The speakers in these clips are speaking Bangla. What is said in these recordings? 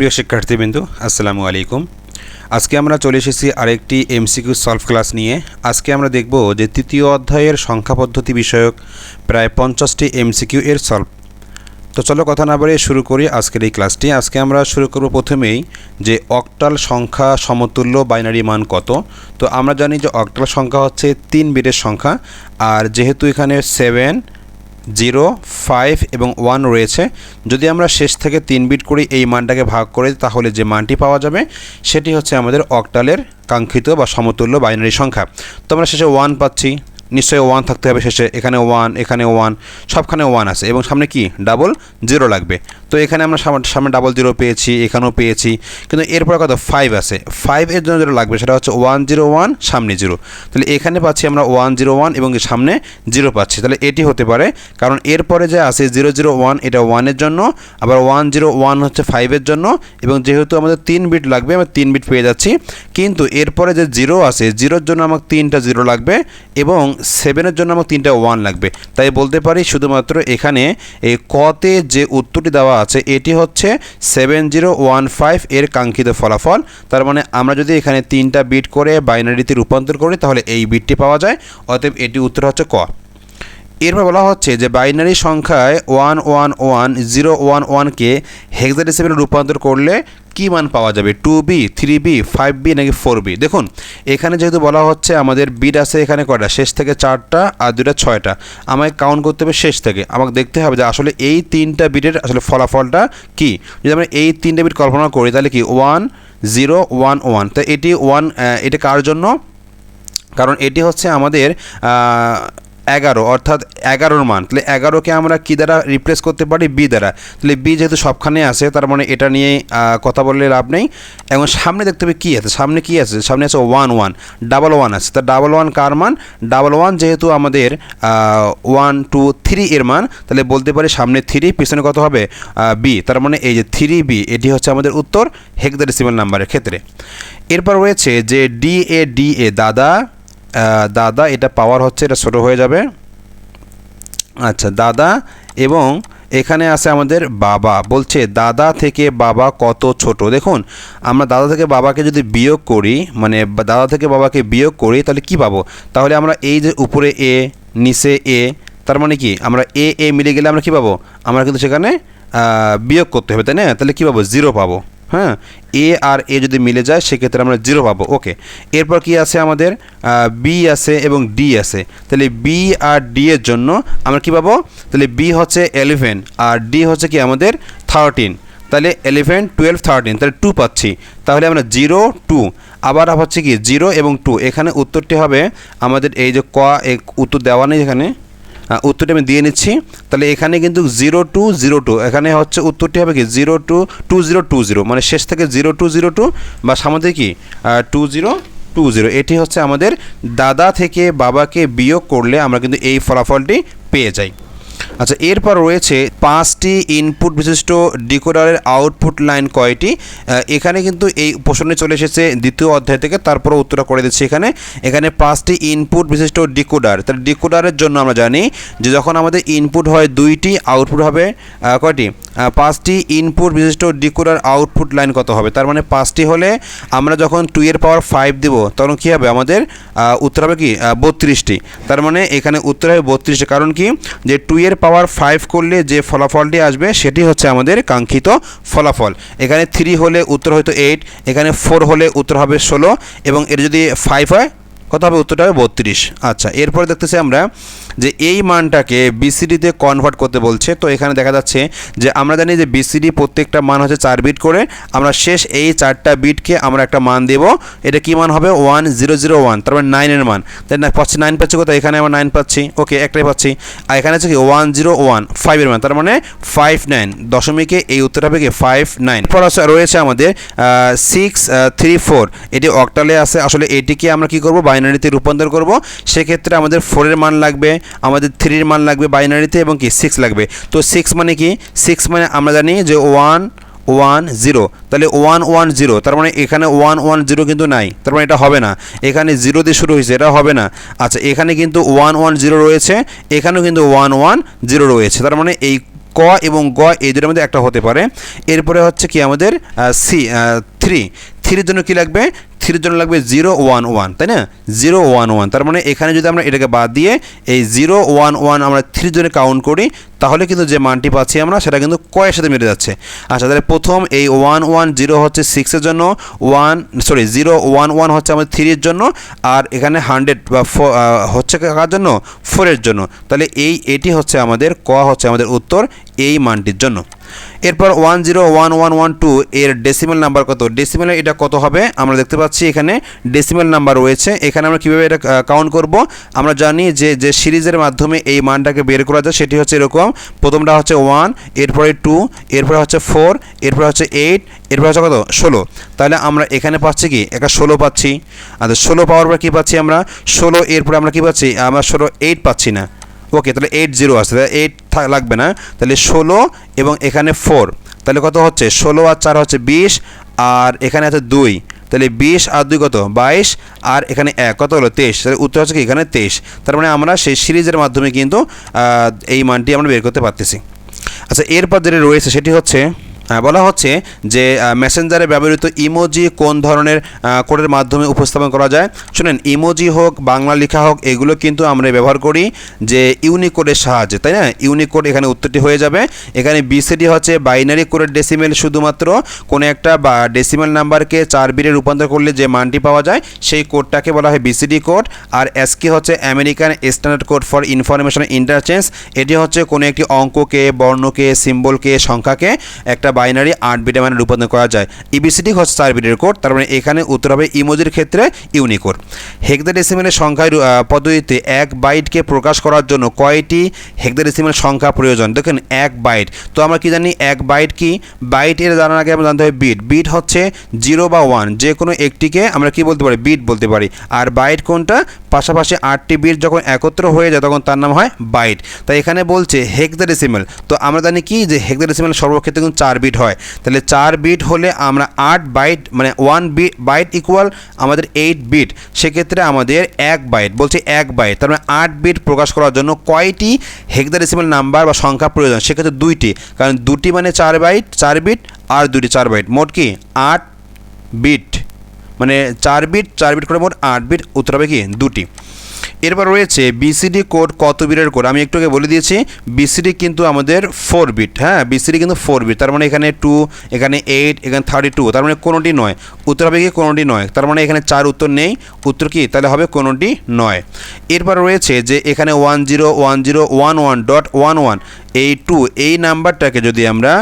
প্রিয় শিক্ষার্থীবৃন্দু, আসসালামু আলাইকুম। আজকে আমরা চলে এসেছি আরেকটি এমসিকিউ সলভ ক্লাস নিয়ে। আজকে আমরা দেখব যে তৃতীয় অধ্যায়ের সংখ্যা পদ্ধতি বিষয়ক প্রায় পঞ্চাশটি এমসিকিউ এর সলভ তো চলো কথা না বলে শুরু করি আজকের এই ক্লাসটি আজকে আমরা শুরু করব প্রথমেই যে অক্টাল সংখ্যা সমতুল্য বাইনারি মান কত। তো আমরা জানি যে অক্টাল সংখ্যা হচ্ছে তিন বিটের সংখ্যা, আর যেহেতু এখানে সেভেন জিরো ফাইভ এবং ওয়ান রয়েছে। যদি আমরা শেষ থেকে তিন বিট করে, এই মানটাকে ভাগ করে, তাহলে যে মানটি পাওয়া যাবে, সেটি হচ্ছে আমাদের অক্টালের কাঙ্ক্ষিত বা সমতুল্য বাইনারি সংখ্যা। তো আমরা শেষে ওয়ান পাচ্ছি। নিশ্চয়ই ওয়ান থাকতে হবে শেষে। এখানে ওয়ান এখানে ওয়ান সবখানে ওয়ান আছে। এবং সামনে কি? ডাবল জিরো লাগবে। তো এখানে আমরা সামনে ডাবল জিরো পেয়েছি, এখানেও পেয়েছি। কিন্তু এরপর কত? ফাইভ আছে। ফাইভ এর জন্য যেটা লাগবে সেটা হচ্ছে ওয়ান জিরো ওয়ান সামনে জিরো তাহলে এখানে পাচ্ছি আমরা ওয়ান জিরো ওয়ান এবং সামনে জিরো পাচ্ছি। তাহলে এটি হতে পারে, কারণ এরপরে যে আছে জিরো জিরো ওয়ান এটা ওয়ানের জন্য, আবার ওয়ান জিরো ওয়ান হচ্ছে ফাইভের জন্য, এবং যেহেতু আমাদের তিন বিট লাগবে, আমরা তিন বিট পেয়ে যাচ্ছি। কিন্তু এরপরে যে জিরো আছে জিরোর জন্য আমাকে তিনটা জিরো লাগবে, এবং সেভেনের জন্য আমার তিনটা ওয়ান লাগবে। তাই বলতে পারি শুধুমাত্র এখানে এই কতে যে উত্তরটি দেওয়া আছে, এটি হচ্ছে সেভেন জিরো ওয়ান ফাইভ এর কাঙ্ক্ষিত ফলাফল। তার মানে আমরা যদি এখানে তিনটা বিট করে বাইনারিতে রূপান্তর করি, তাহলে এই বিটটি পাওয়া যায়। অতএব এটি উত্তর হচ্ছে ক। এরপর বলা হচ্ছে যে বাইনারি সংখ্যায় one one one zero one ওয়ানকে হেক্সাডেসিমেলে রূপান্তর করলে কী মান পাওয়া যাবে? Two B three B five B নাকি ফোর বি দেখুন, এখানে যেহেতু বলা হচ্ছে আমাদের বিট আছে এখানে কয়টা? শেষ থেকে চারটা আর দুটা ছয়টা। আমাকে কাউন্ট করতে হবে শেষ থেকে। আমাকে দেখতে হবে যে আসলে এই তিনটা বিটের আসলে ফলাফলটা কি? যদি আমরা এই তিনটা বিট কল্পনা করি, তাহলে কি ওয়ান জিরো ওয়ান ওয়ান তো এটি ওয়ান এটা কার জন্য? কারণ এটি হচ্ছে আমাদের এগারো, অর্থাৎ এগারোর মান। তাহলে এগারোকে আমরা কী দ্বারা রিপ্লেস করতে পারি? বি দ্বারা। তাহলে বি যেহেতু সবখানে আছে, তার মানে এটা নিয়ে কথা বললে লাভ নেই। এবং সামনে দেখতে হবে কী আছে? সামনে কী আছে? সামনে আছে ওয়ান ওয়ান ডাবল ওয়ান আছে। তা ডাবল ওয়ান কার মান? ডাবল ওয়ান যেহেতু আমাদের ওয়ান টু থ্রি এর মান, তাহলে বলতে পারি সামনে থ্রি পিছনে কত হবে? বি তার মানে এই যে থ্রি বি এটি হচ্ছে আমাদের উত্তর হেক্সাডেসিমাল নাম্বারের ক্ষেত্রে। এরপর রয়েছে যে ডি এ ডি এ দাদা দাদা, এটা পাওয়ার হচ্ছে, এটা ছোটো হয়ে যাবে। আচ্ছা দাদা এবং এখানে আছে আমাদের বাবা। বলছে, দাদা থেকে বাবা কত ছোট? দেখুন, আমরা দাদা থেকে বাবাকে যদি বিয়োগ করি মানে দাদা থেকে বাবাকে বিয়োগ করি, তাহলে কি পাবো? তাহলে আমরা এই যে উপরে এ, নিচে এ, তার মানে কি? আমরা এ এ মিলে গেলে আমরা কি পাবো? আমরা কিন্তু সেখানে বিয়োগ করতে হবে, তাই না? তাহলে কী পাবো? জিরো পাবো। হ্যাঁ এ আর এ যদি মিলে যায়, সেক্ষেত্রে আমরা জিরো পাবো। ওকে এরপর কি আছে আমাদের? বি আছে এবং ডি আছে। তাহলে বি আর ডি এর জন্য আমরা কি পাবো? তাহলে বি হচ্ছে এলেভেন আর ডি হচ্ছে কি আমাদের থার্টিন তাহলে এলেভেন টুয়েলভ থার্টিন তাহলে টু পাচ্ছি। তাহলে আমরা জিরো টু আবার হচ্ছে কি জিরো এবং টু এখানে উত্তরটি হবে আমাদের এই যে ক উত্তর দেওয়া নেই এখানে। উত্তরটি আমি দিয়ে নিচ্ছি। তাহলে এখানে কিন্তু জিরো টু জিরো টু, এখানে হচ্ছে উত্তরটি হবে কি? Zero two two zero two zero মানে শেষ থেকে জিরো টু জিরো টু, বা সামনে কি? Two zero two zero. এটি হচ্ছে আমাদের দাদা থেকে বাবাকে বিয়োগ করলে আমরা কিন্তু এই ফলাফলটি পেয়ে যাই। আচ্ছা এরপর রয়েছে পাঁচটি ইনপুট বিশিষ্ট ডিকোডারের আউটপুট লাইন কয়টি? এখানে কিন্তু এই প্রশ্নে চলে এসেছে দ্বিতীয় অধ্যায় থেকে তারপরে উত্তর করে দিচ্ছি এখানে। এখানে পাঁচটি ইনপুট বিশিষ্ট ডিকোডার তাহলে ডিকোডারের জন্য আমরা জানি যে যখন আমাদের ইনপুট হয় দুইটি আউটপুট হবে কয়টি? পাঁচটি ইনপুট বিশিষ্ট ডিকোডার আউটপুট লাইন কত হবে? তার মানে পাঁচটি হলে আমরা যখন টু এর পাওয়ার ফাইভ দেব, তখন কী হবে? আমাদের উত্তর হবে কি? বত্রিশটি। তার মানে এখানে উত্তর হবে বত্রিশটি। কারণ কি? যে টু এর পাওয়ার ফাইভ করলে যে ফলাফলটি আসবে, সেটি হচ্ছে আমাদের কাঙ্ক্ষিত ফলাফল। এখানে থ্রি হলে উত্তর হয়তো এইট এখানে ফোর হলে উত্তর হবে ষোলো, এবং এর যদি ফাইভ হয় কত হবে? উত্তরটা হবে বত্রিশ। আচ্ছা এরপরে দেখতেছি আমরা যে এই মানটাকে বিসিডিতে কনভার্ট করতে বলছে। তো এখানে দেখা যাচ্ছে যে আমরা জানি যে বিসিডি প্রত্যেকটা মান হচ্ছে চার বিট করে। আমরা শেষ এই চারটা বিটকে আমরা একটা মান দেব। এটা কি মান হবে? ওয়ান জিরো জিরো ওয়ান তারপরে নাইনের মান। তাই না, পাচ্ছি নাইন পাচ্ছি কোথায়? এখানে আমরা নাইন পাচ্ছি। ওকে একটাই পাচ্ছি। আর এখানে হচ্ছে কি? ওয়ান জিরো ওয়ান ফাইভের মান, তার মানে ফাইভ নাইন দশমিকে এই উত্তর হবে কি? ফাইভ নাইন পর রয়েছে আমাদের সিক্স থ্রি ফোর এটি অক্টালে আছে। আসলে এটিকে আমরা কি করব? বাইনারিতে রূপান্তর করব, সেক্ষেত্রে আমাদের ফোরের মান লাগবে, আমাদের থ্রির মান লাগবে বাইনারিতে এবং কি সিক্স লাগবে। তো সিক্স মানে কি? সিক্স মানে আমরা জানি যে ওয়ান ওয়ান জিরো তাহলে ওয়ান ওয়ান জিরো তার মানে এখানে ওয়ান ওয়ান জিরো কিন্তু নাই। তার মানে এটা হবে না। এখানে জিরো দিয়ে শুরু হয়েছে, এটা হবে না। আচ্ছা এখানে কিন্তু ওয়ান ওয়ান জিরো রয়েছে, এখানেও কিন্তু ওয়ান ওয়ান জিরো রয়েছে। তার মানে এই ক এবং গ, এই দুটোর মধ্যে একটা হতে পারে। এরপরে হচ্ছে কি আমাদের সি থ্রি থ্রির জন্য কি লাগবে? থ্রির জন্য লাগবে জিরো ওয়ান ওয়ান তাই না? জিরো ওয়ান ওয়ান তার মানে এখানে যদি আমরা এটাকে বাদ দিয়ে এই জিরো ওয়ান ওয়ান আমরা থ্রির জন্য কাউন্ট করি, তাহলে কিন্তু যে মানটি পাচ্ছি আমরা, সেটা কিন্তু কয়ের সাথে মিলে যাচ্ছে। আচ্ছা তাহলে প্রথম এই ওয়ান ওয়ান জিরো হচ্ছে সিক্সের জন্য one sorry zero one one হচ্ছে আমাদের থ্রির জন্য, আর এখানে হান্ড্রেড বা হচ্ছে কার জন্য? ফোরের জন্য। তাহলে এই, এটি হচ্ছে আমাদের, ক হচ্ছে আমাদের উত্তর, এই মানটির জন্য। এরপর one zero one one one two এর ডেসিমেল নাম্বার কত? ডেসিমেলে এটা কত হবে? আমরা দেখতে পাচ্ছি এখানে ডেসিমেল নাম্বার রয়েছে। এখানে আমরা কীভাবে এটা কাউন্ট করব? আমরা জানি যে যে সিরিজের মাধ্যমে এই মানটাকে বের করা যায়, সেটি হচ্ছে এরকম। প্রথমটা হচ্ছে ওয়ান এরপরে টু এরপরে হচ্ছে ফোর এরপরে হচ্ছে এইট এরপরে হচ্ছে কত? ষোলো। তাহলে আমরা এখানে পাচ্ছি কি? একটা ষোলো পাচ্ছি। আচ্ছা ষোলো পাওয়ার পর কী পাচ্ছি আমরা? ষোলো, এরপরে আমরা কী পাচ্ছি? আমরা ষোলো এইট পাচ্ছি না। ওকে, তাহলে এইট জিরো আছে, তাহলে এইট লাগবে না। তাহলে ষোলো এবং এখানে ফোর তাহলে কত হচ্ছে? ষোলো আর চার হচ্ছে বিশ, আর এখানে আছে দুই। তাহলে বিশ আর দুই কত? বাইশ, আর এখানে এক। কত হলো? তেইশ। তাহলে উত্তর হচ্ছে কি? এখানে তেইশ। তার মানে আমরা সেই সিরিজের মাধ্যমে কিন্তু এই মানটি আমরা বের করতে পারতেছি। আচ্ছা এরপর যেটা রয়েছে সেটি হচ্ছে বলা হচ্ছে যে মেসেঞ্জারে ব্যবহৃত ইমোজি কোন ধরনের কোডের মাধ্যমে উপস্থাপন করা যায়? শুনেন ইমোজি হোক, বাংলা লেখা হোক, এগুলো কিন্তু আমরা ব্যবহার করি যে ইউনিক কোডের সাহায্যে, তাই না? ইউনিক কোড এখানে উত্তরটি হয়ে যাবে। এখানে বিসিডি হচ্ছে বাইনারি কোডের ডেসিমেল শুধুমাত্র। কোনো একটা বা ডেসিমেল নাম্বারকে চার বিটে রূপান্তর করলে যে মানটি পাওয়া যায়, সেই কোডটাকে বলা হয় বিসিডি কোড আর এসকে হচ্ছে American standard code for information interchange এটি হচ্ছে কোনো একটি অঙ্ককে, বর্ণকে সিম্বলকে সংখ্যাকে, একটা বাইনারি আট বিটে মানে রূপান্তর করা যায়। ইবিসিডি হচ্ছে চার বিটের কোড, তার মানে এখানে উত্তর হবে ইমোজির ক্ষেত্রে ইউনিকোড। হেক্সাডেসিমেলের সংখ্যায় পদ্ধতিতে এক বাইটকে প্রকাশ করার জন্য কয়টি হেক্সাডেসিমেল সংখ্যা প্রয়োজন? দেখেন, এক বাইট। তো আমরা কি জানি, এক বাইট কি? বাইট এর জানার আগে আমরা জানতে হবে বিট। বিট হচ্ছে জিরো বা ওয়ান যে কোনো একটিকে আমরা কি বলতে পারি? বিট বলতে পারি। আর বাইট কোনটা? পাশাপাশি আটটি বিট যখন একত্র হয়ে যায়, তখন তার নাম হয় বাইট। তাই এখানে বলছে হেক্সাডেসিমেল। তো আমরা জানি কি? যে হেক্সাডেসিমেল সর্বক্ষেত্রে কিন্তু চার বিট হয়। তাহলে চার বিট হলে আমরা আট বাইট মানে ওয়ান বিট বাইট ইকুয়াল আমাদের এইট বিট সেক্ষেত্রে আমাদের এক বাইট বলছে এক বাইট তার মানে আট বিট প্রকাশ করার জন্য কয়টি হেক্সাডেসিমেল নাম্বার বা সংখ্যা প্রয়োজন? সেক্ষেত্রে দুইটি। কারণ দুটি মানে চার বাইট চার বিট আর দুটি চার বাইট মোট কি? আট বিট মানে চার বিট চার বিট করে মোট আট বিট উত্তর হবে কি? দুটি। এরপর রয়েছে বিসিডি কোড কত বিটের কোড আমি একটু আগে বলে দিয়েছি বিসিডি কিন্তু আমাদের ফোর বিট হ্যাঁ? বিসিডি কিন্তু ফোর বিট তার মানে এখানে টু এখানে এইট এখানে থার্টি টু তার মানে কোনোটি নয়। উত্তর হবে কি? কোনোটি নয়। তার মানে এখানে চার উত্তর নেই। উত্তর কি? তাহলে হবে কোনোটি নয়। এরপর রয়েছে যে এখানে one zero one zero one one dot one one এই টু এই নাম্বারটাকে যদি আমরা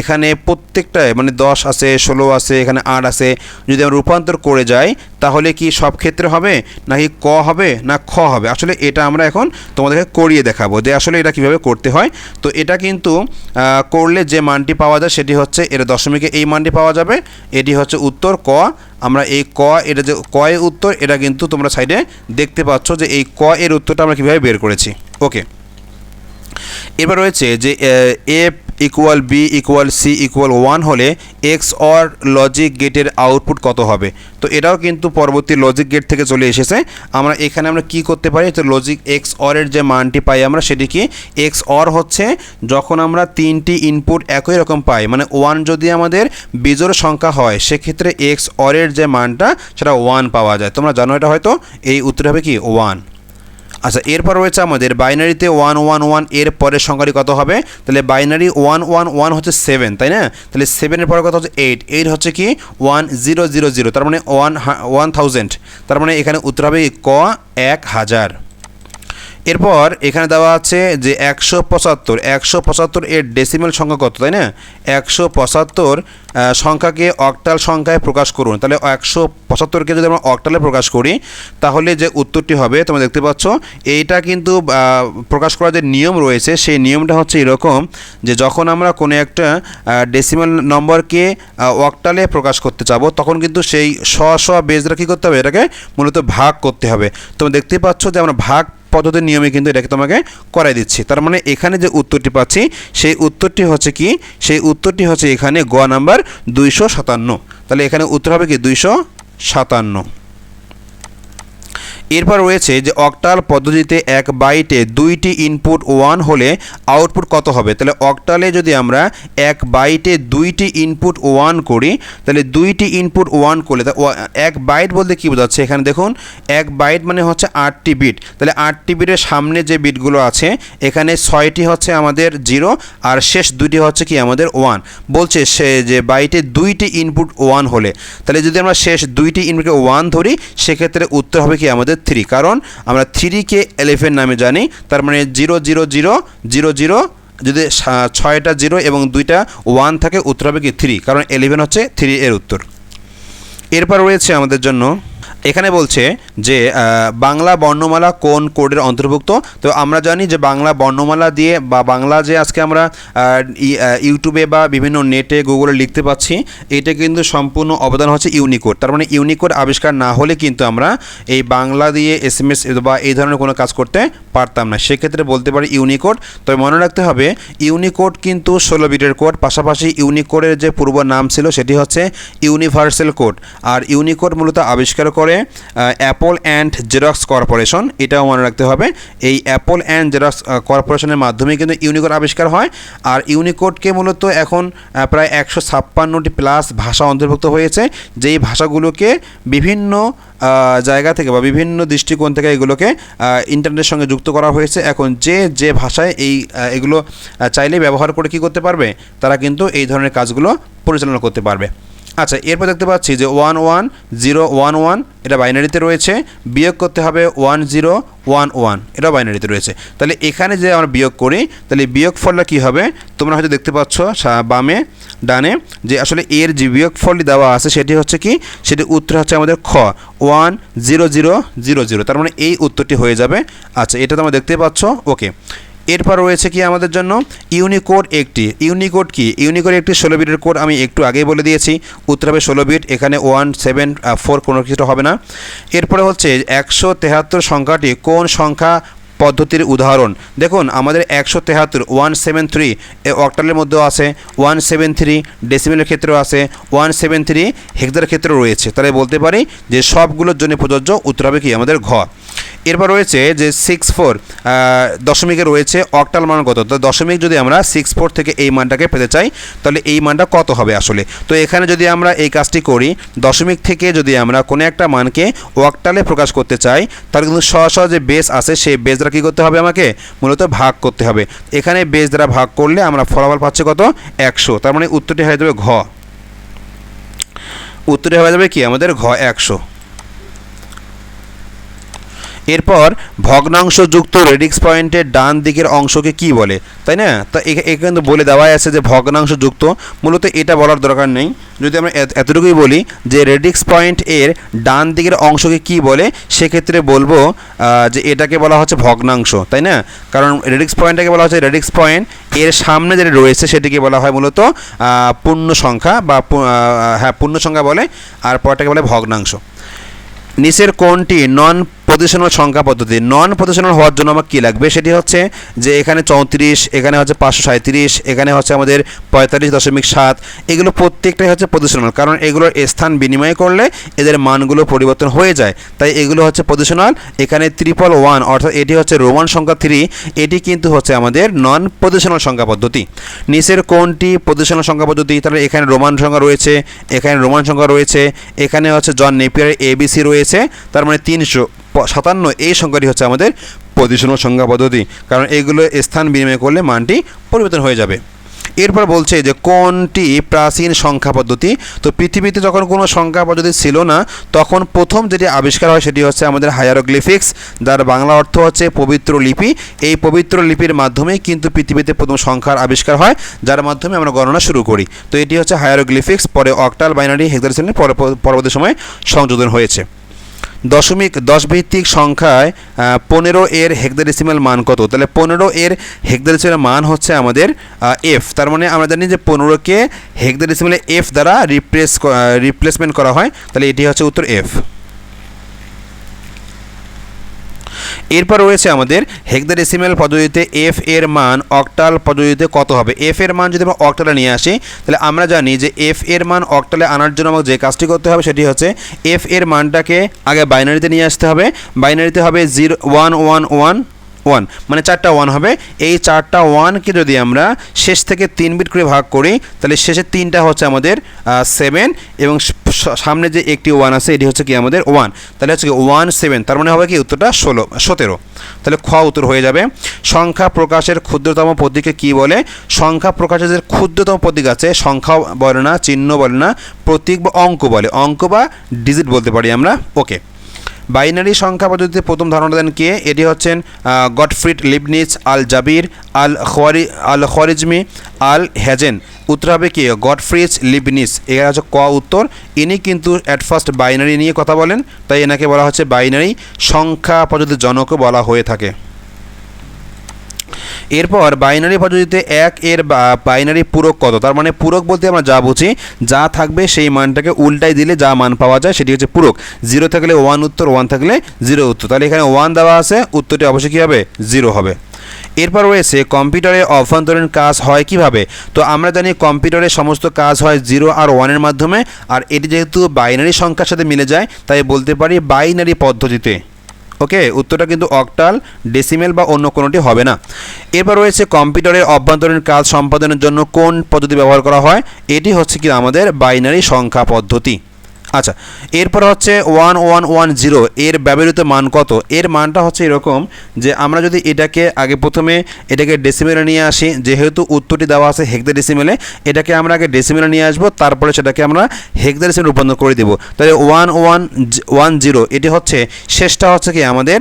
এখানে প্রত্যেকটায় মানে দশ আছে, ষোলো আছে, এখানে আট আছে। যদি আমরা রূপান্তর করে যাই, তাহলে কি সব ক্ষেত্রে হবে? নাকি ক হবে? না খ হবে? আসলে এটা আমরা এখন তোমাদেরকে করিয়ে দেখাবো যে আসলে এটা কীভাবে করতে হয়। তো এটা কিন্তু করলে যে মানটি পাওয়া যায় সেটি হচ্ছে এর দশমিকে এই মানটি পাওয়া যাবে। এটি হচ্ছে উত্তর ক। আমরা এই ক, এটা যে ক এর উত্তর, এটা কিন্তু তোমরা সাইডে দেখতে পাচ্ছ যে এই ক এর উত্তরটা আমরা কীভাবে বের করেছি। ওকে। এবার রয়েছে যে F equal B equal C equal one হলে এক্স অর লজিক গেটের আউটপুট কত হবে? তো এটাও কিন্তু পরবর্তী লজিক গেট থেকে চলে এসেছে। আমরা এখানে আমরা কি করতে পারি? তো লজিক এক্স অরের যে মানটি পাই আমরা সেটি কি? এক্স অর হচ্ছে যখন আমরা তিনটি ইনপুট একই রকম পাই মানে ওয়ান যদি আমাদের বিজোড় সংখ্যা হয়, সেক্ষেত্রে এক্স অরের যে মানটা সেটা ওয়ান পাওয়া যায়। তোমরা জানো এটা হয়তো? এই উত্তর হবে কি? ওয়ান আচ্ছা এরপর রয়েছে আমাদের বাইনারিতে ওয়ান ওয়ান ওয়ানের পরের সংখ্যাটি কত হবে? তাহলে বাইনারি ওয়ান ওয়ান ওয়ান হচ্ছে সেভেন, তাই না? তাহলে সেভেনের পরে কত হচ্ছে এইট। এইট হচ্ছে কি? ওয়ান জিরো জিরো জিরো, তার মানে ওয়ান ওয়ান থাউজেন্ড। তার মানে এখানে উত্তর হবে ক এক হাজার। এরপর এখানে দেওয়া আছে যে একশো পঁচাত্তর একশো পঁচাত্তর এর ডেসিমেল সংখ্যা কত, তাই না? একশো পঁচাত্তর সংখ্যাকে অক্টাল সংখ্যায় প্রকাশ করুন। তাহলে একশো পঁচাত্তরকে যদি আমরা অক্টালে প্রকাশ করি, তাহলে যে উত্তরটি হবে, তোমরা দেখতে পাচ্ছ, এইটা কিন্তু প্রকাশ করার যে নিয়ম রয়েছে, সেই নিয়মটা হচ্ছে এরকম যে যখন আমরা কোনো একটা ডেসিমেল নম্বরকে অক্টালে প্রকাশ করতে চাবো তখন কিন্তু সেই শ শ বেজরা কী করতে হবে? এটাকে মূলত ভাগ করতে হবে। তোমরা দেখতে পাচ্ছ যে আমরা ভাগ পদ্ধতির নিয়মে কিন্তু এটাকে তোমাকে করাই দিচ্ছি। তার মানে এখানে যে উত্তরটি পাচ্ছি, সেই উত্তরটি হচ্ছে কি? সেই উত্তরটি হচ্ছে এখানে গ নাম্বার দুইশো সাতান্ন। তাহলে এখানে উত্তর হবে কি? দুইশো সাতান্ন। এরপর রয়েছে যে অক্টাল পদ্ধতিতে এক বাইটে দুইটি ইনপুট ওয়ান হলে আউটপুট কত হবে? তাহলে অক্টালে যদি আমরা এক বাইটে দুইটি ইনপুট ওয়ান করি, তাহলে দুইটি ইনপুট ওয়ান করলে এক বাইট বলতে কী বোঝাচ্ছে? এখানে দেখুন, এক বাইট মানে হচ্ছে আটটি বিট। তাহলে আটটি বিটের সামনে যে বিটগুলো আছে, এখানে ছয়টি হচ্ছে আমাদের জিরো, আর শেষ দুইটি হচ্ছে কি আমাদের ওয়ান। বলছে সে যে বাইটে দুইটি ইনপুট ওয়ান হলে। তাহলে যদি আমরা শেষ দুইটি ইনপুটকে ওয়ান ধরি, সেক্ষেত্রে উত্তর হবে কি আমাদের থ্রি কারণ আমরা থ্রিকে এলেভেন নামে জানি, তার মানে zero zero zero zero zero যদি ছয়টা জিরো এবং দুইটা ওয়ান থাকে, উত্তর হবে কি থ্রি কারণ এলেভেন হচ্ছে থ্রি এর উত্তর। এরপর রয়েছে আমাদের জন্য এখানে বলছে যে বাংলা বর্ণমালা কোন কোডের অন্তর্ভুক্ত? তো আমরা জানি যে বাংলা বর্ণমালা দিয়ে বা বাংলা যে আজকে আমরা ইউটিউবে বা বিভিন্ন নেটে গুগলে লিখতে পাচ্ছি, এটা কিন্তু সম্পূর্ণ অবদান হচ্ছে ইউনিকোড তার মানে ইউনিকোড আবিষ্কার না হলে কিন্তু আমরা এই বাংলা দিয়ে এস এম এস বা এই ধরনের কোনো কাজ করতে পারতাম না। সেক্ষেত্রে বলতে পারি ইউনিকোড। তবে মনে রাখতে হবে, ইউনিকোড কিন্তু ষোলো বিটের কোড। পাশাপাশি ইউনিকোডের যে পূর্ব নাম ছিল, সেটি হচ্ছে ইউনিভার্সাল কোড। আর ইউনিকোড মূলত আবিষ্কার করে অ্যাপল অ্যান্ড জেরক্স কর্পোরেশন। এটাও মনে রাখতে হবে, এই অ্যাপল অ্যান্ড জেরক্স কর্পোরেশনের মাধ্যমে কিন্তু ইউনিকোড আবিষ্কার হয়। আর ইউনিকোডকে মূলত এখন প্রায় একশো ছাপ্পান্নটি প্লাস ভাষা অন্তর্ভুক্ত হয়েছে। যেই ভাষাগুলোকে বিভিন্ন জায়গা থেকে বা বিভিন্ন দৃষ্টিকোণ থেকে এগুলোকে ইন্টারনেটের সঙ্গে যুক্ত করা হয়েছে। এখন যে যে ভাষায় এই এগুলো চাইলে ব্যবহার করে কি করতে পারবে? তারা কিন্তু এই ধরনের কাজগুলো পরিচালনা করতে পারবে। আচ্ছা এরপর দেখতে পাচ্ছি যে one one zero one one এটা বাইনারিতে রয়েছে, বিয়োগ করতে হবে ওয়ান জিরো ওয়ান ওয়ান, এটাও বাইনারিতে রয়েছে। তাহলে এখানে যে আমরা বিয়োগ করি, তাহলে বিয়োগ ফলটা কী হবে? তোমরা হয়তো দেখতে পাচ্ছ বামে, ডানে, যে আসলে এর যে বিয়োগ ফলটি দেওয়া আছে সেটি হচ্ছে কি? সেটি উত্তর হচ্ছে আমাদের খ, one zero zero zero zero, তার মানে এই উত্তরটি হয়ে যাবে। আচ্ছা এটা তোমরা দেখতে পাচ্ছ, ওকে। এরপর রয়েছে কি আমাদের জন্য? ইউনিকোড একটি। ইউনিকোড কি? ইউনিকোড একটি ষোলো বিটের কোড আমি একটু আগেই বলে দিয়েছি। উত্তর হবে ষোলো বিট, এখানে ওয়ান, সেভেন ফোর কোনো কিছু হবে না। এরপরে হচ্ছে একশো তেহাত্তর সংখ্যাটি কোন সংখ্যা পদ্ধতির উদাহরণ? দেখুন, আমাদের একশো তেহাত্তর, ওয়ান, সেভেন, থ্রি অক্টালের মধ্যেও আছে। ওয়ান, সেভেন, থ্রি, ডেসিমেলের ক্ষেত্রেও আছে। ওয়ান, সেভেন, থ্রি হেক্টারের ক্ষেত্রেও রয়েছে। তাহলে বলতে পারি যে সবগুলোর জন্য প্রযোজ্য উত্তর হবে কি? আমাদের ঘ। এরপর রয়েছে যে সিক্স ফোর দশমিকে রয়েছে অক্টাল মান কত? তো দশমিক যদি আমরা সিক্স ফোর থেকে এই মানটাকে পেতে চাই, তাহলে এই মানটা কত হবে আসলে? তো এখানে যদি আমরা এই কাজটি করি, দশমিক থেকে যদি আমরা কোনো একটা মানকে অক্টালে প্রকাশ করতে চাই, তাহলে কিন্তু সহ সহ যে বেস আছে, সেই বেস দ্বারা কী করতে হবে আমাকে? মূলত ভাগ করতে হবে। এখানে বেস দ্বারা ভাগ করলে আমরা ফলাফল পাচ্ছি কত? একশো। তার মানে উত্তরটি হয়ে যাবে ঘ। উত্তরটি হয়ে যাবে কি? আমাদের ঘ একশো। এরপর ভগ্নাংশযুক্ত রেডিক্স পয়েন্টের ডান দিকের অংশকে কি বলে? তাই না? তা এখা- এখানে কিন্তু বলে দেওয়াই আছে যে ভগ্নাংশযুক্ত। মূলত এটা বলার দরকার নেই। যদি আমরা এত- এতটুকুই বলি যে রেডিক্স পয়েন্ট এর ডান দিকের অংশকে কি বলে, সেক্ষেত্রে বলব যে এটাকে বলা হচ্ছে ভগ্নাংশ। তাই না? কারণ রেডিক্স পয়েন্টটাকে বলা হচ্ছে রেডিক্স পয়েন্ট। এর সামনে যেটা রয়েছে সেটিকে বলা হয় মূলত পূর্ণ সংখ্যা বা হ্যাঁ পূর্ণ সংখ্যা বলে, আর পরটাকে বলে ভগ্নাংশ। নিচের কোনটি নন পজিশনাল সংখ্যা পদ্ধতি। নন পজিশনাল হওয়ার জন্য আমার কী লাগবে? সেটি হচ্ছে যে এখানে চৌত্রিশ, এখানে হচ্ছে পাঁচশো সাঁত্রিশ এখানে হচ্ছে আমাদের পঁয়তাল্লিশ দশমিক সাত। এগুলো প্রত্যেকটাই হচ্ছে পজিশনাল কারণ এগুলোর স্থান বিনিময় করলে এদের মানগুলো পরিবর্তন হয়ে যায়। তাই এগুলো হচ্ছে পজিশনাল এখানে ত্রিপল ওয়ান অর্থাৎ এটি হচ্ছে রোমান সংখ্যা থ্রি এটি কিন্তু হচ্ছে আমাদের নন পজিশনাল সংখ্যা পদ্ধতি। নিচের কোনটি পজিশনাল সংখ্যা পদ্ধতি, তাহলে এখানে রোমান সংখ্যা রয়েছে, এখানে রোমান সংখ্যা রয়েছে, এখানে হচ্ছে জন নেপিয়ার এবিসি রয়েছে, তার মানে তিনশো। সাতান্ন এই সংখ্যাটি হচ্ছে আমাদের পজিশনাল সংখ্যা পদ্ধতি। কারণ এগুলো স্থান বিনিময় করলে মানটি পরিবর্তন হয়ে যাবে। এরপর বলছে যে কোনটি প্রাচীন সংখ্যা পদ্ধতি? তো পৃথিবীতে যখন কোনো সংখ্যা পদ্ধতি ছিল না, তখন প্রথম যেটি আবিষ্কার হয় সেটি হচ্ছে আমাদের হায়ারোগ্লিফিক্স যার বাংলা অর্থ হচ্ছে পবিত্র লিপি। এই পবিত্র লিপির মাধ্যমেই কিন্তু পৃথিবীতে প্রথম সংখ্যার আবিষ্কার হয়, যার মাধ্যমে আমরা গণনা শুরু করি। তো এটি হচ্ছে হায়ারোগ্লিফিক্স পরে অক্টাল বাইনারি হেক্সাডেসিমাল পরে পরবর্তী সময়ে সংযোজন হয়েছে। দশমিক দশ ভিত্তিক সংখ্যায় পনেরো এর হেক্সাডেসিমাল মান কত? তাহলে পনেরো এর হেক্সাডেসিমাল মান হচ্ছে আমাদের এফ তার মানে আমরা জানি যে পনেরোকে হেক্সাডেসিমালে এফ দ্বারা রিপ্লেস রিপ্লেসমেন্ট করা হয়। তাহলে এটি হচ্ছে উত্তর এফ এরপর রয়েছে আমাদের হেক্সাডেসিমেল পদ্ধতিতে এফ এর মান অকটাল পদ্ধতিতে কত হবে? এফ এর মান যদি আমরা অক্টালে নিয়ে আসি, তাহলে আমরা জানি যে এফ এর মান অকটালে আনার জন্য আমাকে যে কাজটি করতে হবে সেটি হচ্ছে এফ এর মানটাকে আগে বাইনারিতে নিয়ে আসতে হবে। বাইনারিতে হবে zero one one one one মানে চারটা ওয়ান হবে। এই চারটা ওয়ানকে যদি আমরা শেষ থেকে তিন বিট করে ভাগ করি, তাহলে শেষের তিনটা হচ্ছে আমাদের সেভেন এবং সামনে যে একটি ওয়ান আছে, এটি হচ্ছে কি আমাদের ওয়ান তাহলে হচ্ছে কি ওয়ান সেভেন তার মানে হবে কি উত্তরটা ষোলো, সতেরো। তাহলে খ উত্তর হয়ে যাবে। সংখ্যা প্রকাশের ক্ষুদ্রতম প্রতীকে কি বলে? সংখ্যা প্রকাশের যে ক্ষুদ্রতম প্রতীক আছে সংখ্যা বলে না, চিহ্ন বলে না, প্রতীক বা অঙ্ক বলে। অঙ্ক বা ডিজিট বলতে পারি আমরা। ওকে বাইনারি সংখ্যা পদ্ধতিতে প্রথম ধারণা দেন কে? এটি হচ্ছেন গডফ্রিড লিবনিস আল জাবির, আল খোয়ারি, আল খোয়ারিজমি, আল হেজেন। উত্তর হবে কি? গডফ্রিজ লিবনিস এরা হচ্ছে ক উত্তর। ইনি কিন্তু অ্যাট ফার্স্ট বাইনারি নিয়ে কথা বলেন, তাই এনাকে বলা হচ্ছে বাইনারি। সংখ্যা পদ্ধতির জনকও বলা হয়ে থাকে। এরপর বাইনারি পদ্ধতিতে এক এর বাইনারি পূরক কত? তার মানে পূরক বলতে আমরা যা বুঝি, যা থাকবে সেই মানটাকে উল্টাই দিলে যা মান পাওয়া যায় সেটি হচ্ছে পূরক। জিরো থাকলে ওয়ান উত্তর ওয়ান থাকলে জিরো উত্তর। তাহলে এখানে ওয়ান দেওয়া আছে, উত্তরটি অবশ্যই কী হবে? জিরো হবে। এরপর রয়েছে কম্পিউটারে অভ্যন্তরীণ কাজ হয় কীভাবে? তো আমরা জানি কম্পিউটারে সমস্ত কাজ হয় জিরো আর ওয়ানের মাধ্যমে, আর এটি যেহেতু বাইনারি সংখ্যার সাথে মিলে যায়, তাই বলতে পারি বাইনারি পদ্ধতিতে। ওকে, উত্তরটা কিন্তু অক্টাল ডেসিমেল বা অন্য কোনোটি হবে না। এরপর রয়েছে কম্পিউটারের অভ্যন্তরীণ কাজ সম্পাদনের জন্য কোন পদ্ধতি ব্যবহার করা হয়? এটি হচ্ছে কি আমাদের বাইনারি সংখ্যা পদ্ধতি। আচ্ছা এরপর হচ্ছে ওয়ান ওয়ান ওয়ান জিরো এর ব্যবহৃত মান কত? এর মানটা হচ্ছে এরকম যে আমরা যদি এটাকে আগে প্রথমে এটাকে ডেসিমেলে নিয়ে আসি, যেহেতু উত্তরটি দেওয়া আছে হেক্সা ডেসিমেলে এটাকে আমরা আগে ডেসিমেলে নিয়ে আসব, তারপরে সেটাকে আমরা হেক্সা ডেসিমেলে রূপান্তর করে দেবো। তাহলে ওয়ান ওয়ান ওয়ান জিরো এটি হচ্ছে, শেষটা হচ্ছে কি আমাদের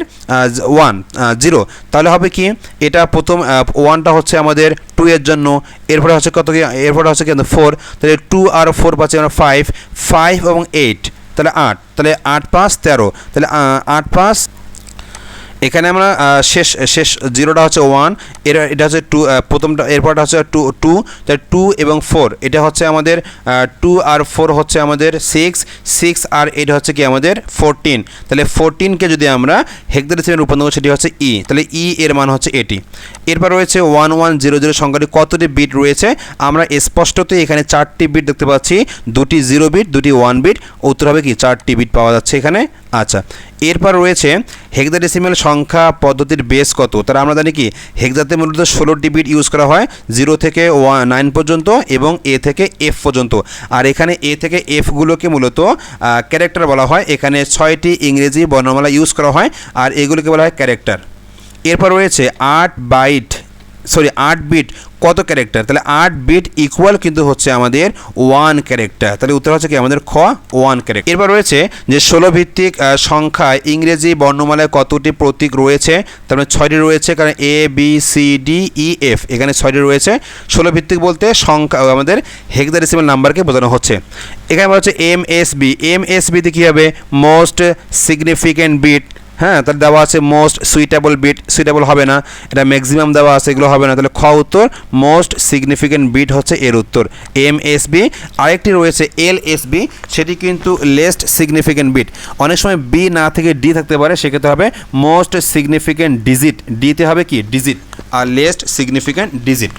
ওয়ান জিরো তাহলে হবে কি, এটা প্রথম ওয়ানটা হচ্ছে আমাদের টু এর জন্য, এরপরে হচ্ছে কত কি, এরপরে হচ্ছে কি ফোর তাহলে টু আর ফোর পাচ্ছি আমরা ফাইভ ফাইভ এবং এইট তাহলে আট তাহলে আট পাঁচ তেরো তাহলে আট পাঁচ এখানে আমরা শেষ শেষ জিরোটা হচ্ছে ওয়ানের এটা হচ্ছে টু প্রথমটা, এরপরটা হচ্ছে টু টু তাহলে টু এবং ফোর এটা হচ্ছে আমাদের টু আর ফোর হচ্ছে আমাদের সিক্স সিক্স আর এইট হচ্ছে কি আমাদের ফোরটিন তাহলে ফোরটিনকে যদি আমরা হেক্সাডেসিমেলে রূপান্তর করি, সেটি হচ্ছে ই তাহলে ই এর মান হচ্ছে এটি। এরপর রয়েছে ওয়ান ওয়ান জিরো জিরো সংখ্যাটি কতটি বিট রয়েছে? আমরা স্পষ্টতই এখানে চারটি বিট দেখতে পাচ্ছি, দুটি জিরো বিট দুটি ওয়ান বিট উত্তর হবে কি, চারটি বিট পাওয়া যাচ্ছে এখানে। আচ্ছা এরপর রয়েছে হেক্সাডেসিমেল সংখ্যা পদ্ধতির বেস কত? তারা আমরা জানি কি হেক্সাতে মূলত ষোলো ডিবিট ইউজ করা হয় জিরো থেকে ওয়ান নাইন পর্যন্ত এবং এ থেকে এফ পর্যন্ত। আর এখানে এ থেকে এফগুলোকে মূলত ক্যারেক্টার বলা হয়। এখানে ছয়টি ইংরেজি বর্ণমালা ইউজ করা হয়, আর এগুলোকে বলা হয় ক্যারেক্টার এরপর রয়েছে আট বাইট সরি, আট বিট কত ক্যারেক্টার তাহলে আট বিট ইকুয়াল কিন্তু হচ্ছে আমাদের ওয়ান ক্যারেক্টার তাহলে উত্তর হচ্ছে কি? আমাদের খ ওয়ান ক্যারেক্টার এরপর রয়েছে যে ষোলো ভিত্তিক সংখ্যায় ইংরেজি বর্ণমালায় কতটি প্রতীক রয়েছে? তার মানে ছয়টি রয়েছে, কারণ A B C D E F এখানে ছয়টি রয়েছে। ষোলো ভিত্তিক বলতে সংখ্যা আমাদের হেক্সাডেসিমাল নাম্বারকে বোঝানো হচ্ছে। এখানে বলা হচ্ছে M S B M S বিতে কী হবে? মোস্ট সিগনিফিক্যান্ট বিট হ্যাঁ তাহলে দেওয়া আছে মোস্ট সুইটেবল বিট সুইটেবল হবে না। এটা ম্যাক্সিমাম দেওয়া আছে, এগুলো হবে না। তাহলে খ উত্তর মোস্ট সিগনিফিক্যান্ট বিট হচ্ছে এর উত্তর। এম এস বি আরেকটি রয়েছে এল এস বি সেটি কিন্তু লেস্ট সিগনিফিক্যান্ট বিট অনেক সময় বি না থেকে ডি থাকতে পারে, সেক্ষেত্রে হবে মোস্ট সিগনিফিক্যান্ট ডিজিট ডিতে হবে কি? ডিজিট আর লেস্ট সিগনিফিক্যান্ট ডিজিট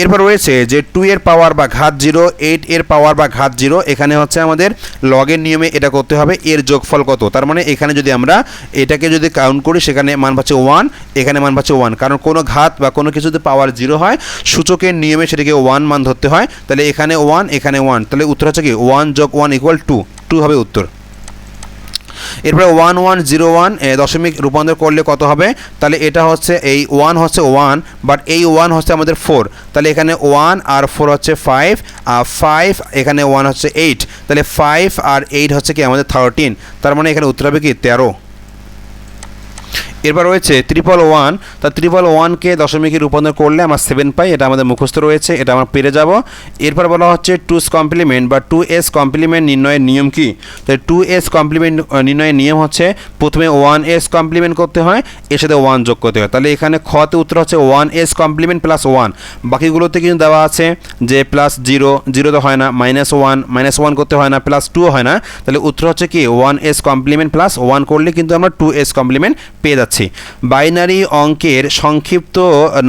এরপর রয়েছে যে টু এর পাওয়ার বা ঘাত জিরো এইট এর পাওয়ার বা ঘাত জিরো এখানে হচ্ছে আমাদের লগের নিয়মে এটা করতে হবে, এর যোগফল কত? তার মানে এখানে যদি আমরা এটাকে যদি কাউন্ট করি, সেখানে মান পাচ্ছে ওয়ান এখানে মান পাচ্ছে ওয়ান কারণ কোনো ঘাত বা কোনো কিছু যদি পাওয়ার জিরো হয়, সূচকের নিয়মে সেটাকে ওয়ান মান ধরতে হয়, তাহলে এখানে ওয়ান এখানে ওয়ান তাহলে উত্তর হচ্ছে কি? ওয়ান যোগ ওয়ান ইকুয়াল টু টু হবে উত্তর। এরপরে ওয়ান ওয়ান জিরো ওয়ান দশমিক রূপান্তর করলে কত হবে? তাহলে এটা হচ্ছে এই ওয়ান হচ্ছে ওয়ান বাট এই ওয়ান হচ্ছে আমাদের ফোর তাহলে এখানে ওয়ান আর ফোর হচ্ছে ফাইভ আর ফাইভ এখানে ওয়ান হচ্ছে এইট তাহলে ফাইভ আর এইট হচ্ছে কি? আমাদের থার্টিন তার মানে এখানে উত্তর হবে কি? তেরো। এরপর রয়েছে ত্রিপল ওয়ান তা ত্রিপল ওয়ানকে দশমিকে রূপান্তর করলে আমার সেভেন পাই, এটা আমাদের মুখস্থ রয়েছে, এটা আমরা পেরে যাব। এরপর বলা হচ্ছে টুস কমপ্লিমেন্ট বা টু এস কমপ্লিমেন্ট নির্ণয়ের নিয়ম কি? তাই টু এস কমপ্লিমেন্ট নির্ণয়ের নিয়ম হচ্ছে প্রথমে ওয়ান এস কমপ্লিমেন্ট করতে হয়, এর সাথে ওয়ান যোগ করতে হয়। তাহলে এখানে খতে উত্তর হচ্ছে one's complement plus one বাকিগুলোতে কিন্তু দেওয়া আছে যে প্লাস জিরো জিরো তো হয় না মাইনাস ওয়ান মাইনাস ওয়ান করতে হয় না প্লাস টুও হয় না। তাহলে উত্তর হচ্ছে কি one's complement plus one করলে কিন্তু আমরা টু এস কমপ্লিমেন্ট পেয়ে যাচ্ছি। যাচ্ছি বাইনারি অঙ্কের সংক্ষিপ্ত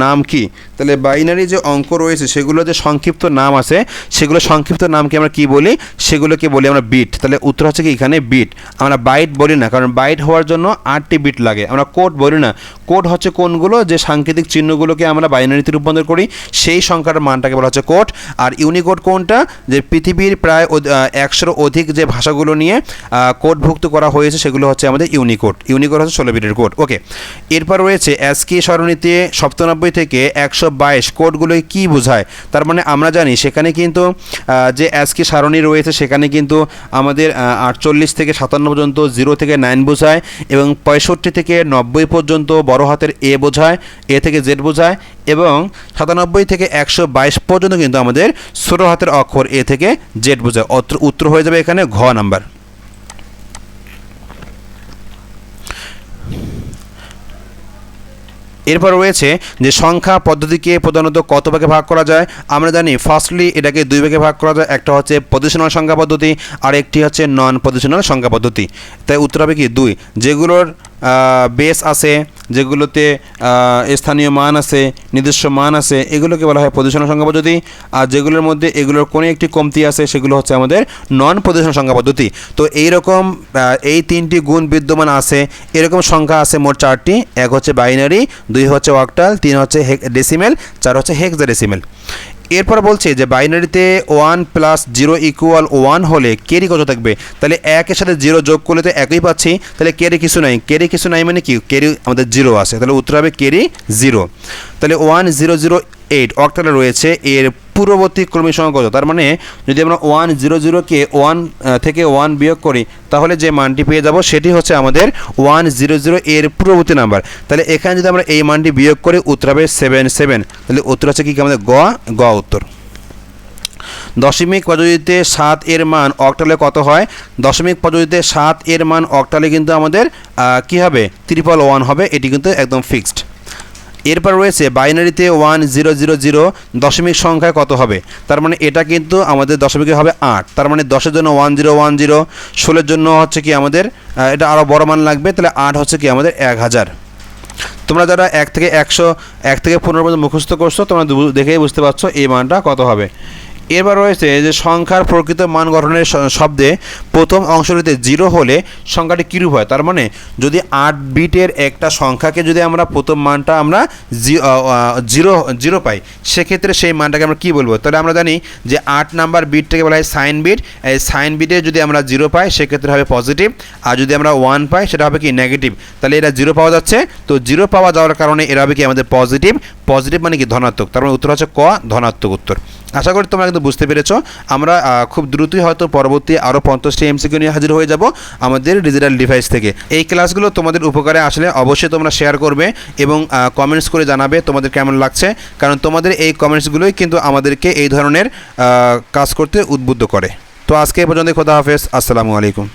নাম কি? তাহলে বাইনারি যে অঙ্ক রয়েছে, সেগুলো যে সংক্ষিপ্ত নাম আছে, সেগুলো সংক্ষিপ্ত নামকে আমরা কি বলি? সেগুলোকে বলি আমরা বিট তাহলে উত্তর হচ্ছে কি এখানে বিট আমরা বাইট বলি না, কারণ বাইট হওয়ার জন্য আটটি বিট লাগে। আমরা কোড বলি না। কোড হচ্ছে কোনগুলো? যে সাংকেতিক চিহ্নগুলোকে আমরা বাইনারিতে রূপান্তর করি, সেই সংখ্যার মানটাকে বলা হচ্ছে কোড আর ইউনিকোড কোনটা? যে পৃথিবীর প্রায় একশোর অধিক যে ভাষাগুলো নিয়ে কোডভুক্ত করা হয়েছে, সেগুলো হচ্ছে আমাদের ইউনিকোড ইউনিকোড হচ্ছে ষোলো বিটের কোড ওকে এরপর রয়েছে অ্যাসকি সরণিতে সপ্তানব্বই থেকে একশো বাইশ কোডগুলো কী বোঝায়? তার মানে আমরা জানি সেখানে কিন্তু যে অ্যাসকি সারণী রয়েছে সেখানে কিন্তু আমাদের আটচল্লিশ থেকে সাতান্ন পর্যন্ত জিরো থেকে নাইন বোঝায় এবং পঁয়ষট্টি থেকে নব্বই পর্যন্ত বড় হাতের এ বোঝায় এ থেকে জেড বোঝায় এবং সাতানব্বই থেকে একশো বাইশ পর্যন্ত কিন্তু আমাদের ছোটো হাতের অক্ষর এ থেকে জেড বোঝায়। অত্র- উত্তর হয়ে যাবে এখানে ঘ নাম্বার। এরপর রয়েছে যে সংখ্যা পদ্ধতিকে প্রধানত কত ভাগে ভাগ করা যায়? আমরা জানি ফার্স্টলি এটাকে দুই ভাগে ভাগ করা যায়। একটা হচ্ছে পজিশনাল সংখ্যা পদ্ধতি আর একটি হচ্ছে নন পজিশনাল সংখ্যা পদ্ধতি। তাই উত্তর হবে কি? দুই। যেগুলোর বেস আছে যেগুলোতে স্থানীয় মান আছে নিজস্ব মান আছে এগুলোকে বলা হয় প্রদূষণ সংখ্যা পদ্ধতি। আর যেগুলোর মধ্যে এগুলোর কোনো একটি কমতি আছে সেগুলো হচ্ছে আমাদের নন প্রদূষণ সংখ্যা পদ্ধতি। তো এইরকম আহ, এই তিনটি গুণ বিদ্যমান আছে এরকম সংখ্যা আছে মোট চারটি। এক হচ্ছে বাইনারি দুই হচ্ছে অক্টাল তিন হচ্ছে হেক ডেসিমেল চার হচ্ছে হেক্সা ডেসিমেল এরপর বলছে যে বাইনারিতে one plus zero equal one হলে কেরি কত থাকবে? তাহলে একের সাথে জিরো যোগ করলে তো একই পাচ্ছি। তাহলে কেরি কিছু নাই। কেরি কিছু নাই মানে কি? কেরি আমাদের জিরো আছে। তাহলে উত্তর হবে কেরি জিরো। তাহলে ওয়ান জিরো জিরো এইট অক্টালে রয়েছে, এর পূর্ববর্তী ক্রমিক সংখ্যা কত তার মানে যদি আমরা ওয়ান জিরো জিরোকে ওয়ান থেকে ওয়ান বিয়োগ করি, তাহলে যে মানটি পেয়ে যাব, সেটি হচ্ছে আমাদের ওয়ান জিরো জিরো এর পূর্ববর্তী নাম্বার তাহলে এখানে যদি আমরা এই মানটি বিয়োগ করি, উত্তর হবে সেভেন সেভেন তাহলে উত্তর হচ্ছে কি আমাদের গ গ উত্তর। দশমিক পদ্ধতিতে সাত এর মান অক্টালে কত হয়? দশমিক পদ্ধতিতে সাত এর মান অক্টালে কিন্তু আমাদের কি হবে? ত্রিপল ওয়ান হবে, এটি কিন্তু একদম ফিক্সড এরপর রয়েছে বাইনারিতে ওয়ান জিরো জিরো জিরো দশমিক সংখ্যা কত হবে? তার মানে এটা কিন্তু আমাদের দশমিকে হবে আট। তার মানে দশের জন্য ওয়ান জিরো ওয়ান জিরো, ষোলোর জন্য হচ্ছে কি আমাদের এটা আরও বড় মান লাগবে, তাহলে আট হচ্ছে কি আমাদের এক হাজার। তোমরা যারা এক থেকে একশো, এক থেকে পনেরো পর্যন্ত মুখস্থ করছ, তোমরা দেখেই বুঝতে পারছ এই মানটা কত হবে। এবার রয়েছে যে সংখ্যার প্রকৃত মান গঠনের শব্দে প্রথম অংশটিতে জিরো হলে সংখ্যাটি কীরূপ হয়? তার মানে যদি আট বিটের একটা সংখ্যাকে যদি আমরা প্রথম মানটা আমরা জিরো জিরো পাই, সেক্ষেত্রে সেই মানটাকে আমরা কী বলব? তাহলে আমরা জানি যে আট নাম্বার বিটটাকে বলা হয় সাইন বিট। এই সাইন বিটে যদি আমরা জিরো পাই, সেক্ষেত্রে হবে পজিটিভ। আর যদি আমরা ওয়ান পাই, সেটা হবে কি নেগেটিভ। তাহলে এটা জিরো পাওয়া যাচ্ছে। তো জিরো পাওয়া যাওয়ার কারণে এরা হবে কি আমাদের পজিটিভ। পজিটিভ মানে কি ধনাত্মক। তার মানে উত্তর হচ্ছে ক, ধনাত্মক উত্তর। আশা করি তোমরা কিন্তু বুঝতে পেরেছ। আমরা খুব দ্রুতই হয়তো পরবর্তী আরও পঞ্চাশটি এমসিকিউ নিয়ে হাজির হয়ে যাব আমাদের ডিজিটাল ডিভাইস থেকে। এই ক্লাসগুলো তোমাদের উপকারে আসলে অবশ্যই তোমরা শেয়ার করবে এবং কমেন্টস করে জানাবে তোমাদের কেমন লাগছে। কারণ তোমাদের এই কমেন্টসগুলোই কিন্তু আমাদেরকে এই ধরনের কাজ করতে উদ্বুদ্ধ করে। তো আজকে এ পর্যন্ত খোদা হাফেজ। আসসালামু আলাইকুম।